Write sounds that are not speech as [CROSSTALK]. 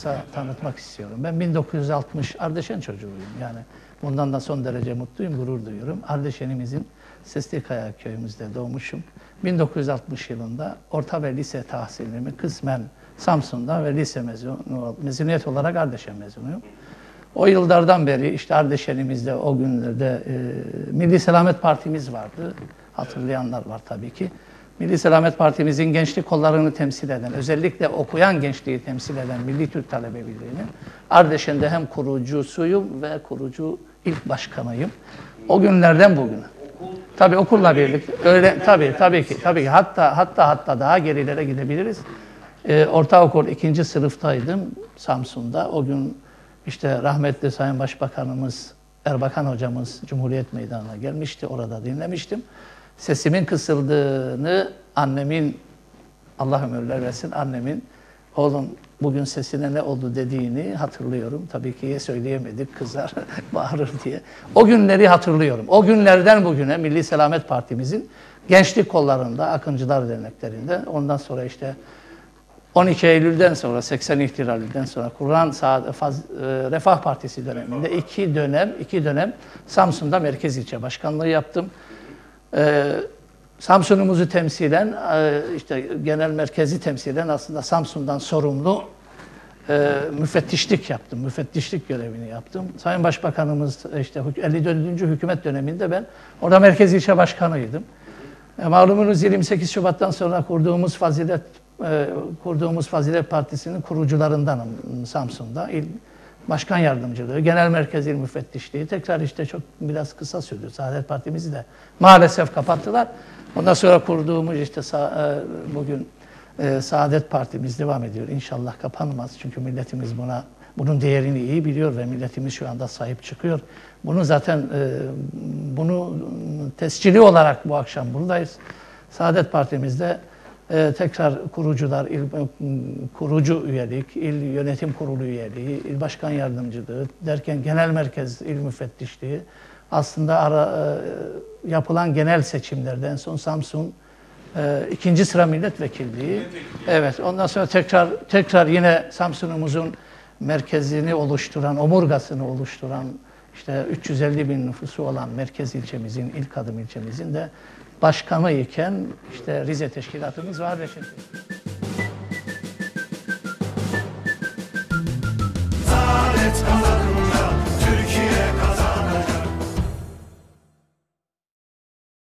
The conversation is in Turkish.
kısa tanıtmak istiyorum. Ben 1960 Ardeşen çocuğuyum. Yani bundan da son derece mutluyum, gurur duyuyorum. Ardeşen'imizin Seslikaya köyümüzde doğmuşum. 1960 yılında orta ve lise tahsilimi kısmen Samsun'da ve lise mezunu, mezuniyet olarak Ardeşen mezunuyum. O yıllardan beri işte Ardeşen'imizde o günlerde e, Milli Selamet Partimiz vardı. Hatırlayanlar var tabii ki. Milli Selamet Partimizin gençlik kollarını temsil eden, özellikle okuyan gençliği temsil eden Milli Türk Talebe Birliği'nin Ardeşen'de hem kurucusuyum ve kurucu ilk başkanıyım. O günlerden bugüne. Tabii okulla birlikte. Öyle tabii tabii ki tabii ki hatta hatta hatta daha gerilere gidebiliriz. Ee, ortaokul ikinci sınıftaydım Samsun'da. O gün işte rahmetli Sayın Başbakanımız Erbakan hocamız Cumhuriyet Meydanı'na gelmişti. Orada dinlemiştim. Sesimin kısıldığını annemin Allah ömürler versin annemin oğlum bugün sesine ne oldu dediğini hatırlıyorum. Tabii ki söyleyemedik kızar [LAUGHS] bağırır diye. O günleri hatırlıyorum. O günlerden bugüne Milli Selamet Partimizin gençlik kollarında, Akıncılar Derneklerinde ondan sonra işte 12 Eylül'den sonra 80 ihtilalinden sonra kurulan Saad, Faz, e, Refah Partisi döneminde iki dönem iki dönem Samsun'da merkez ilçe başkanlığı yaptım. Ee, Samsun'umuzu temsilen, e, işte genel merkezi temsilen aslında Samsun'dan sorumlu e, müfettişlik yaptım. Müfettişlik görevini yaptım. Sayın Başbakanımız işte 54. hükümet döneminde ben orada merkez ilçe başkanıydım. E, malumunuz 28 Şubat'tan sonra kurduğumuz Fazilet e, kurduğumuz Fazilet Partisi'nin kurucularındanım Samsun'da. İl, başkan yardımcılığı, genel merkez il müfettişliği tekrar işte çok biraz kısa sürdü. Saadet Partimizi de maalesef kapattılar. Ondan sonra kurduğumuz işte e, bugün e, Saadet Partimiz devam ediyor. İnşallah kapanmaz. Çünkü milletimiz buna bunun değerini iyi biliyor ve milletimiz şu anda sahip çıkıyor. Bunu zaten e, bunu tescili olarak bu akşam buradayız. Saadet Partimizde ee, tekrar kurucular, il, kurucu üyelik, il yönetim kurulu üyeliği, il başkan yardımcılığı derken genel merkez il müfettişliği aslında ara, e, yapılan genel seçimlerden son Samsun e, ikinci sıra milletvekilliği. Evet ondan sonra tekrar tekrar yine Samsun'umuzun merkezini oluşturan, omurgasını oluşturan işte 350 bin nüfusu olan merkez ilçemizin, ilk adım ilçemizin de başkanı iken işte Rize Teşkilatımız var ve şimdi. Saadet